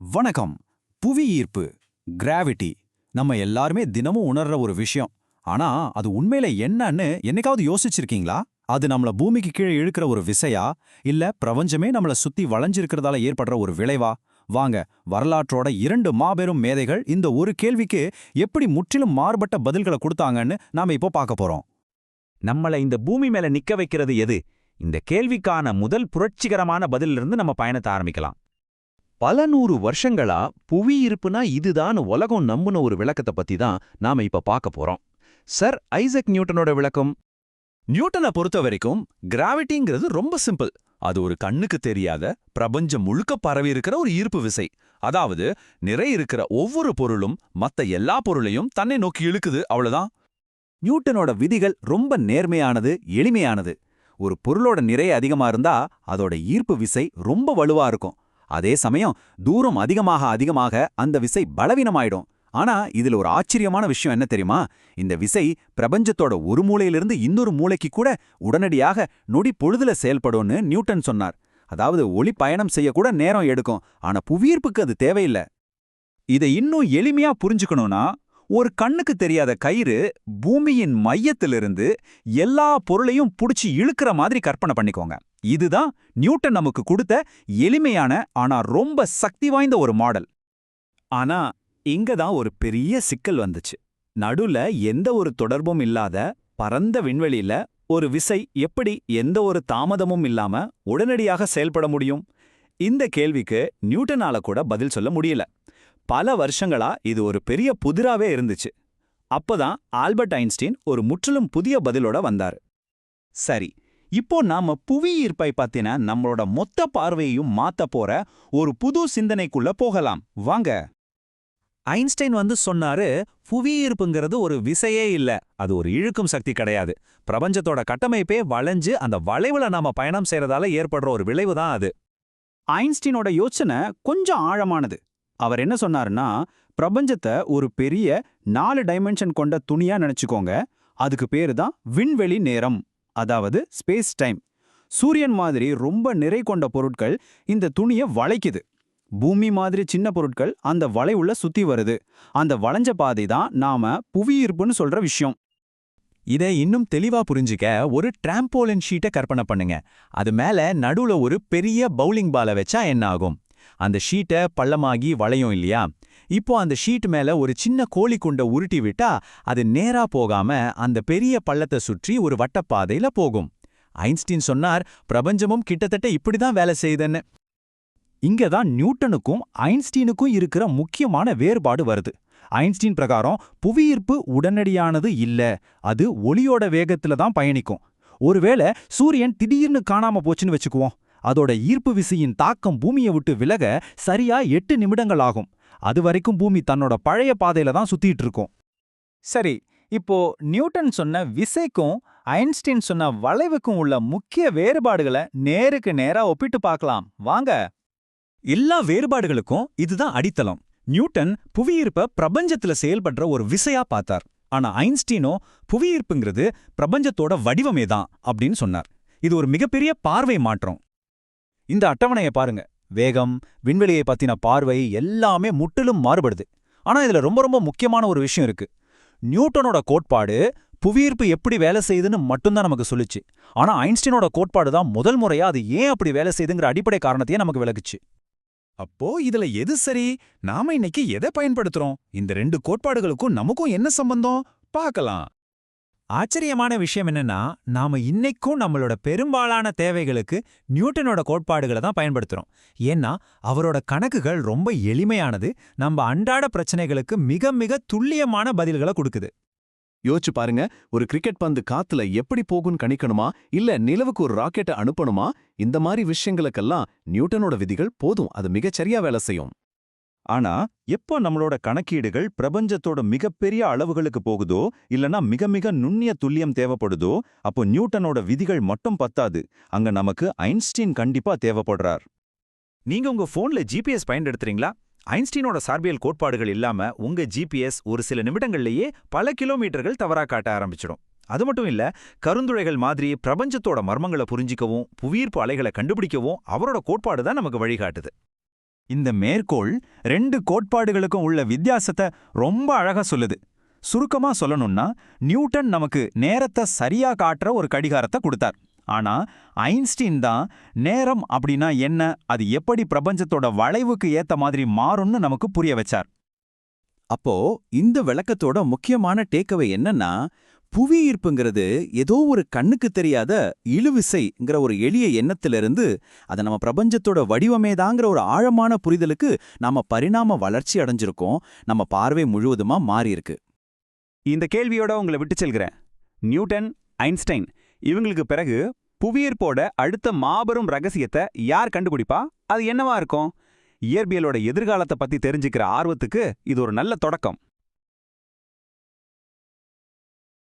வணக்கம். புவி ஈர்ப்பு கிராவிட்டி நம்ம எல்லாருமே தினமும் உணர்ற ஒரு விஷயம். ஆனா அது உண்மையில என்னன்னு என்னைக்காவது யோசிச்சிருக்கீங்களா? அது நம்மள பூமிக்கு கீழே இழுக்கிற ஒரு விசையா? இல்ல பிரபஞ்சமே நம்மள சுத்தி வளைஞ்சிருக்கிறதால ஏற்படுற ஒரு விளைவா? வாங்க வரலாற்றோட இரண்டு மாபெரும் மேதைகள் இந்த ஒரு கேள்விக்கு எப்படி முற்றிலும் மாறுபட்ட பதில்களை கொடுத்தாங்கன்னு நாம இப்போ பார்க்க போறோம். நம்மள இந்த பூமி மேல நிக்க வைக்கிறது எது? இந்த கேள்விக்கான முதல் புரட்சிகரமான பதிலிருந்து நம்ம பயணத்தை ஆரம்பிக்கலாம். பல நூறு வருஷங்களா புவி இருப்புனா இதுதான் உலகம் நம்புன ஒரு விளக்கத்தை பத்தி தான் நாம இப்ப பார்க்க போறோம். சர் ஐசக் நியூட்டனோட விளக்கம். நியூட்டனை பொறுத்த வரைக்கும் கிராவிட்டிங்கிறது ரொம்ப சிம்பிள். அது ஒரு கண்ணுக்கு தெரியாத பிரபஞ்சம் முழுக்க பரவி இருக்கிற ஒரு ஈர்ப்பு விசை. அதாவது நிறை இருக்கிற ஒவ்வொரு பொருளும் மத்த எல்லா பொருளையும் தன்னை நோக்கி இழுக்குது அவ்வளவுதான். நியூட்டனோட விதிகள் ரொம்ப நேர்மையானது எளிமையானது. ஒரு பொருளோட நிறை அதிகமா இருந்தா அதோட ஈர்ப்பு விசை ரொம்ப வலுவா இருக்கும். அதே சமயம் தூரம் அதிகமாக அதிகமாக அந்த விசை பலவீனமாயிடும். ஆனா இதுல ஒரு ஆச்சரியமான விஷயம் என்ன தெரியுமா? இந்த விசை பிரபஞ்சத்தோட ஒரு மூலையிலிருந்து இன்னொரு மூளைக்கு கூட உடனடியாக நொடி பொழுதுல செயல்படும்னு நியூட்டன் சொன்னார். அதாவது ஒளி பயணம் செய்யக்கூட நேரம் எடுக்கும். ஆனா புவியீர்ப்புக்கு அது தேவையில்லை. இதை இன்னும் எளிமையா புரிஞ்சுக்கணும்னா ஒரு கண்ணுக்கு தெரியாத கயிறு பூமியின் மையத்திலிருந்து எல்லா பொருளையும் புடிச்சு இழுக்கிற மாதிரி கற்பனை பண்ணிக்கோங்க. இதுதான் நியூட்டன் நமக்கு கொடுத்த எளிமையான ஆனா ரொம்ப சக்தி வாய்ந்த ஒரு மாடல். ஆனா இங்க தான் ஒரு பெரிய சிக்கல் வந்துச்சு. நடுல எந்த ஒரு தொடர்பும் இல்லாத பரந்த விண்வெளியில ஒரு விசை எப்படி எந்த ஒரு தாமதமும் இல்லாம உடனடியாக செயல்பட முடியும்? இந்த கேள்விக்கு நியூட்டனால கூட பதில் சொல்ல முடியல. பல வருஷங்களா இது ஒரு பெரிய புதிராவே இருந்துச்சு. அப்பதான் ஆல்பர்ட் ஐன்ஸ்டீன் ஒரு முற்றிலும் புதிய பதிலோட வந்தாரு. சரி இப்போ நாம புவி ஈர்ப்பை பத்தின நம்மளோட மொத்த பார்வையையும் மாத்த போற ஒரு புது சிந்தனைக்குள்ள போகலாம். வாங்க. ஐன்ஸ்டைன் வந்து சொன்னாரு புவியீர்ப்புங்கிறது ஒரு விசையே இல்ல. அது ஒரு இழுக்கும் சக்தி கிடையாது. பிரபஞ்சத்தோட கட்டமைப்பே வளைஞ்சு அந்த வளைவுல நாம பயணம் செய்யறதால ஏற்படுற ஒரு விளைவு தான் அது. ஐன்ஸ்டீனோட யோசனை கொஞ்சம் ஆழமானது. அவர் என்ன சொன்னாருன்னா பிரபஞ்சத்தை ஒரு பெரிய நாலு டைமென்ஷன் கொண்ட துணியா நினைச்சுக்கோங்க. அதுக்கு பேரு தான் விண்வெளி நேரம். அதாவது ஸ்பேஸ் டைம் சூரியன் மாதிரி ரொம்ப நிறை கொண்ட பொருட்கள் இந்த துணியை வளைக்குது. பூமி மாதிரி சின்ன பொருட்கள் அந்த வளைவுள்ள சுத்தி வருது. அந்த வளைஞ்ச பாதை தான் நாம புவியீர்ப்புன்னு சொல்ற விஷயம். இதை இன்னும் தெளிவா புரிஞ்சுக்க ஒரு டிராம்போலின் ஷீட்டை கற்பனை பண்ணுங்க. அது மேல நடுவுல ஒரு பெரிய பவுலிங் பாலை வச்சா என்ன ஆகும் அந்த ஷீட்டை பள்ளமாகி வளையும் இல்லையா? இப்போ அந்த ஷீட் மேல ஒரு சின்ன கோழி குண்டை உருட்டி விட்டா அது நேரா போகாம அந்த பெரிய பள்ளத்தை சுற்றி ஒரு வட்டப்பாதையில போகும். ஐன்ஸ்டீன் சொன்னார் பிரபஞ்சமும் கிட்டத்தட்ட இப்படிதான் வேலை செய்யுதுன்னு. இங்க தான் நியூட்டனுக்கும் ஐன்ஸ்டீனுக்கும் இருக்கிற முக்கியமான வேறுபாடு வருது. ஐன்ஸ்டீன் பிரகாரம் புவியீர்ப்பு உடனடியானது இல்ல அது ஒளியோட வேகத்துல தான் பயணிக்கும். ஒருவேளை சூரியன் திடீர்னு காணாம போச்சுன்னு வச்சுக்குவோம். அதோட ஈர்ப்பு விசையின் தாக்கம் பூமியை விட்டு விலக சரியா எட்டு நிமிடங்கள் ஆகும். அது வரைக்கும் பூமி தன்னோட பழைய பாதையில தான் சுத்திட்டு இருக்கும் சரி இப்போ நியூட்டன் சொன்ன விசைக்கும் ஐன்ஸ்டீன் சொன்ன வளைவுக்கும் உள்ள முக்கிய வேறுபாடுகளை நேருக்கு நேரா ஒப்பிட்டு பார்க்கலாம். வாங்க. எல்லா வேறுபாடுகளுக்கும் இதுதான் அடித்தளம். நியூட்டன் புவியீர்ப்ப பிரபஞ்சத்துல செயல்படுற ஒரு விசையா பார்த்தார். ஆனா ஐன்ஸ்டீனோ புவியீர்ப்புங்கிறது பிரபஞ்சத்தோட வடிவமே தான் அப்படின்னு சொன்னார். இது ஒரு மிகப்பெரிய பார்வை மாற்றம். இந்த அட்டவணையை பாருங்க. வேகம் விண்வெளியை பத்தின பார்வை எல்லாமே முற்றிலும் மாறுபடுது. ஆனா இதுல ரொம்ப ரொம்ப முக்கியமான ஒரு விஷயம் இருக்கு. நியூட்டனோட கோட்பாடு புவியீர்ப்பு எப்படி வேலை செய்யுதுன்னு மட்டும்தான் நமக்கு சொல்லுச்சு. ஆனா ஐன்ஸ்டீனோட கோட்பாடு தான் முதல் முறையா அது ஏன் அப்படி வேலை செய்யுதுங்கிற அடிப்படை காரணத்தையே நமக்கு விளக்குச்சு. அப்போ இதுல எது சரி? நாம இன்னைக்கு எதை பயன்படுத்துறோம்? இந்த ரெண்டு கோட்பாடுகளுக்கும் நமக்கும் என்ன சம்பந்தம்? பார்க்கலாம். ஆச்சரியமான விஷயம் என்னன்னா நாம இன்னைக்கும் நம்மளோட பெரும்பாலான தேவைகளுக்கு நியூட்டனோட கோட்பாடுகளை தான் பயன்படுத்துறோம். ஏன்னா அவரோட கணக்குகள் ரொம்ப எளிமையானது நம்ம அன்றாட பிரச்சனைகளுக்கு மிக மிக துல்லியமான பதில்களை கொடுக்குது. யோசிச்சு பாருங்க ஒரு கிரிக்கெட் பந்து காத்துல எப்படி போகும்னு கணிக்கணுமா? இல்ல நிலவுக்கு ஒரு ராக்கெட்டை அனுப்பணுமா? இந்த மாதிரி விஷயங்களுக்கெல்லாம் நியூட்டனோட விதிகள் போதும் அது மிகச்சரியா வேலை செய்யும். ஆனா எப்போ நம்மளோட கணக்கீடுகள் பிரபஞ்சத்தோட மிகப்பெரிய அளவுகளுக்கு போகுதோ இல்லனா மிக மிக நுண்ணிய துல்லியம் தேவைப்படுதோ அப்போ நியூட்டனோட விதிகள் மட்டும் பத்தாது. அங்க நமக்கு ஐன்ஸ்டீன் கண்டிப்பா தேவைப்படுறார். நீங்க உங்க போன்ல ஜிபிஎஸ் பயன்படுத்துறீங்களா? ஐன்ஸ்டீனோட சார்பியல் கோட்பாடுகள் இல்லாம உங்க ஜிபிஎஸ் ஒரு சில நிமிடங்கள்லயே பல கிலோமீட்டர்கள் தவறா காட்ட ஆரம்பிச்சிடும். அது மட்டும் இல்ல கருந்துரைகள் மாதிரி பிரபஞ்சத்தோட மர்மங்களை புரிஞ்சிக்கவும் புவியீர்ப்பு அலைகளை கண்டுபிடிக்கவும் அவரோட கோட்பாடு தான் நமக்கு வழிகாட்டுது. இந்த மேற்கோள் ரெண்டு கோட்பாடுகளுக்கும் உள்ள வித்தியாசத்தை ரொம்ப அழகா சொல்லுது. சுருக்கமா சொல்லணும்னா நியூட்டன் நமக்கு நேரத்தை சரியா காட்டுற ஒரு கடிகாரத்தை கொடுத்தார். ஆனா ஐன்ஸ்டீன் தான் நேரம் அப்படின்னா என்ன அது எப்படி பிரபஞ்சத்தோட வளைவுக்கு ஏத்த மாதிரி மாறும்னு நமக்கு புரிய வச்சார். அப்போ இந்த விளக்கத்தோட முக்கியமான டேக்கவே என்னன்னா புவி ஈர்ப்புங்கிறது ஏதோ ஒரு கண்ணுக்கு தெரியாத இழுவிசைங்கிற ஒரு எளிய எண்ணத்திலிருந்து அதை நம்ம பிரபஞ்சத்தோட வடிவமேதாங்கிற ஒரு ஆழமான புரிதலுக்கு நாம பரிணாம வளர்ச்சி அடைஞ்சிருக்கோம். நம்ம பார்வை முழுவதுமா மாறியிருக்கு. இந்த கேள்வியோட உங்களை விட்டு செல்கிறேன். நியூட்டன் ஐன்ஸ்டைன் இவங்களுக்கு பிறகு புவியீர்ப்போட அடுத்த மாபெரும் ரகசியத்தை யார் கண்டுபிடிப்பா? அது என்னவா இருக்கும்? இயற்பியலோட எதிர்காலத்தை பத்தி தெரிஞ்சுக்கிற ஆர்வத்துக்கு இது ஒரு நல்ல தொடக்கம்.